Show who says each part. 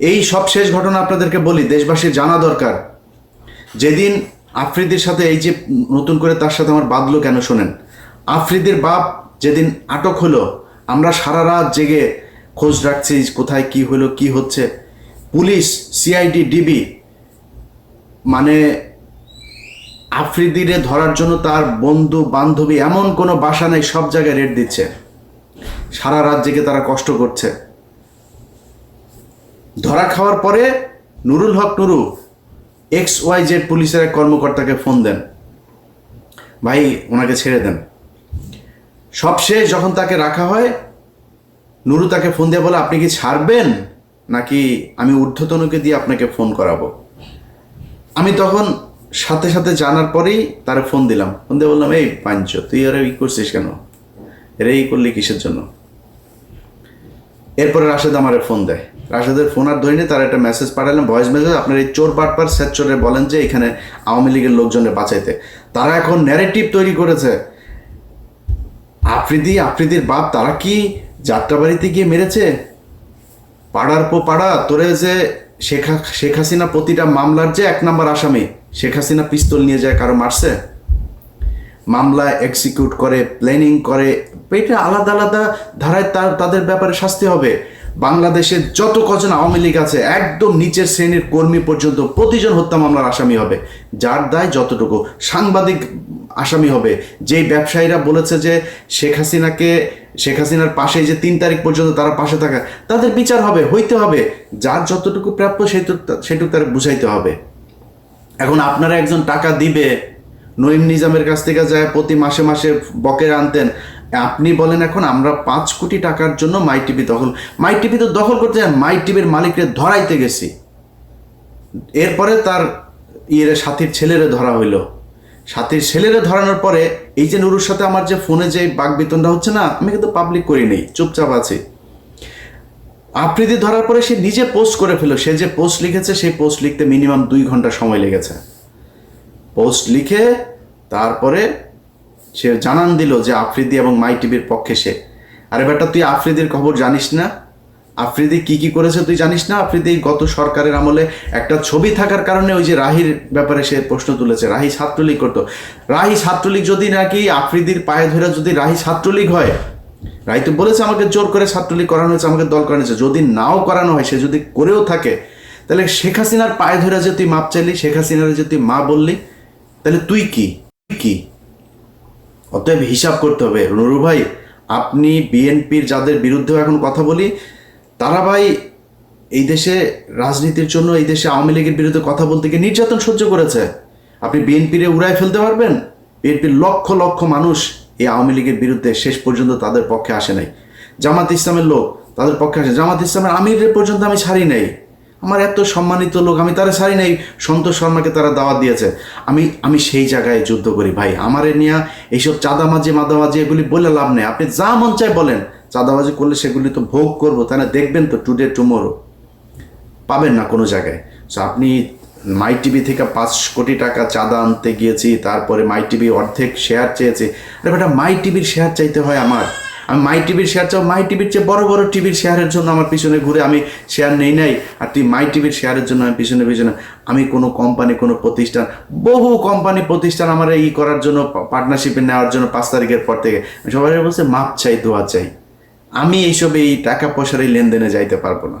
Speaker 1: এই সব শেষ ঘটনা আপনাদেরকে বলি, দেশবাসীর জানা দরকার। যেদিন আফ্রিদির সাথে এই যে নতুন করে তার সাথে আমার বাঁধলো কেন শোনেন? আফ্রিদির বাপ যেদিন আটক হলো, আমরা সারা রাত জেগে খোঁজ রাখছি কোথায় কি হলো, কি হচ্ছে। পুলিশ সিআইডি ডিবি মানে আফ্রিদিরে ধরার জন্য তার বন্ধু, বান্ধবী এমন কোনো বাসা নেই, সব জায়গায় রেড দিচ্ছে। সারা রাত জেগে তারা কষ্ট করছে। ধরা খাওয়ার পরে Nurul Haque Nuru X Y Z পুলিশের এক কর্মকর্তাকে ফোন দেন। ভাই, ওনাকে ছেড়ে দেন। সবশেষ যখন তাকে রাখা হয়, নুরু তাকে ফোন দিয়ে বলে, আপনি কি ছাড়বেন? নাকি আমি ঊর্ধ্বতনকে দিয়ে আপনাকে ফোন করাবো? আমি তখন সাথে সাথে জানার পরেই তারে ফোন দিলাম। ফোন দিয়ে বললাম, এই পাঞ্চ, তুই এরা ই করছিস কেন? এরা ই করলি কিসের জন্য? এরপরে রাশেদ আমারে ফোন দেয়। রাশেদের ফোন আর ধরিনি, তার একটা মেসেজ পাঠালাম ভয়েস মেসেজ আপনার এই চোর বাটপার স্যাচরে বলেন যে এখানে আওয়ামী লীগের লোকজনের বাঁচাইতে। তারা এখন ন্যারেটিভ তৈরি করেছে। আফ্রিদি, আফ্রিদির বাপ, তারা কি যাত্রাবাড়িতে গিয়ে মেরেছে? পাড়ার পো পাড়া, তোরে যে শেখ শেখ হাসিনা প্রতিটা মামলার যে এক নম্বর আসামি, শেখ হাসিনা পিস্তল নিয়ে যায়, কারও মারছে? মামলা এক্সিকিউট করে প্ল্যানিং করে, এটা আলাদা আলাদা ধারায় তার, তাদের ব্যাপারে শাস্তি হবে। বাংলাদেশের যত কজন আওয়ামী লীগ আছে, একদম নিচের শ্রেণির কর্মী পর্যন্ত প্রতিজন হত্যা মামলার আসামি হবে। যার দায় যতটুকু সাংবাদিক আসামি হবে। যেই ব্যবসায়ীরা বলেছে যে শেখ হাসিনাকে, শেখ হাসিনার পাশে যে তিন তারিখ পর্যন্ত তারা পাশে থাকা, তাদের বিচার হবে, হইতে হবে। যার যতটুকু প্রাপ্য, সেটুকু সেটুকু তার বুঝাইতে হবে। এখন আপনারা একজন টাকা দিবে নঈম নিজামের কাছ থেকে যায়, প্রতি মাসে মাসে বকের আনতেন। আপনি বলেন এখন আমরা পাঁচ কোটি টাকার জন্য মাই টিভি দখল মাই টিভি তো দখল করতে মাই টিভির মালিককে ধরাইতে গেছি। এরপরে তার ইয়ের, সাথীর ছেলেরে ধরা হইল। সাথীর ছেলেরে ধরানোর পরে এই যে নুরুর সাথে আমার যে ফোনে যে বাগবিতনটা হচ্ছে না, আমি কিন্তু পাবলিক করি নেই, চুপচাপ আছি। আফ্রিদি ধরার পরে সে নিজে পোস্ট করে ফেলো সে যে পোস্ট লিখেছে, সেই পোস্ট লিখতে মিনিমাম দুই ঘণ্টা সময় লেগেছে। পোস্ট লিখে তারপরে সে জানান দিল যে আফ্রিদি এবং মাই টিভির পক্ষে সে। আরে বেটা তুই আফ্রিদির খবর জানিস না? আফ্রিদি কি কি করেছে তুই জানিস না? আফ্রিদি গত সরকারের আমলে একটা ছবি থাকার কারণে ওই যে রাহির ব্যাপারে সে প্রশ্ন তুলেছে, রাহি ছাত্রলীগ করতো। রাহি ছাত্রলীগ যদি নাকি আফ্রিদির পায়ে ধরে যদি রাহি ছাত্রলীগ হয় রাই তো বলেছে আমাকে জোর করে ছাত্রলীগ করানো হয়েছে, আমাকে দল করানো হয়েছে। যদি নাও করানো হয়, সে যদি করেও থাকে, তাহলে শেখ হাসিনার পায়ে ধরে যে তুই মাপ চাইলি, শেখ হাসিনার যে তুই মা বললি তাহলে তুই কি? কি? অতএব হিসাব করতে হবে। নুরু ভাই, আপনি বিএনপির যাদের বিরুদ্ধেও এখন কথা বলি, তারা ভাই এই দেশে রাজনীতির জন্য, এই দেশে আওয়ামী লীগের বিরুদ্ধে কথা বলতে গিয়ে নির্যাতন সহ্য করেছে। আপনি বিএনপিরে উড়ায় ফেলতে পারবেন? বিএনপির লক্ষ লক্ষ মানুষ এই আওয়ামী লীগের বিরুদ্ধে শেষ পর্যন্ত তাদের পক্ষে আসে নাই। জামাত ইসলামের লোক তাদের পক্ষে আসে জামাত ইসলামের আমিরের পর্যন্ত আমি ছাড়ি নাই। আমার এত সম্মানিত লোক, আমি তারা সারি নাই। সন্তোষ শর্মাকে তারা দাওয়াত দিয়েছে। আমি আমি সেই জায়গায় যুদ্ধ করি ভাই। আমারে নিয়ে এইসব চাঁদামাজি মাদামাজি এগুলি বলে লাভ নেই। আপনি যা মন চায় বলেন। চাঁদাবাজি করলে সেগুলি তো ভোগ করব। তাহলে দেখবেন তো টুডে টুমোরো। পাবেন না কোনো জায়গায়। সো আপনি মাই টিভি থেকে পাঁচ কোটি টাকা চাঁদা আনতে গিয়েছি, তারপরে মাই টিভি অর্ধেক শেয়ার চেয়েছি। আরে বেটা, মাই টিভির শেয়ার চাইতে হয় আমার। আমি মাই টিভির শেয়ার চাও, মাই টিভির চেয়ে বড় বড় টিভির শেয়ারের জন্য আমার পিছনে ঘুরে আমি শেয়ার নেই নাই। আর তুই মাই টিভির শেয়ারের জন্য আমি পিছনে পিছনে আমি কোনো কোম্পানি কোনো প্রতিষ্ঠান, বহু কোম্পানি প্রতিষ্ঠান আমার এই করার জন্য পার্টনারশিপে নেওয়ার জন্য পাঁচ তারিখের পর থেকে সবাই বলছে, মাপ চাই, দোয়া চাই। আমি এইসব এই টাকা পয়সার এই লেনদেনে যাইতে পারব না।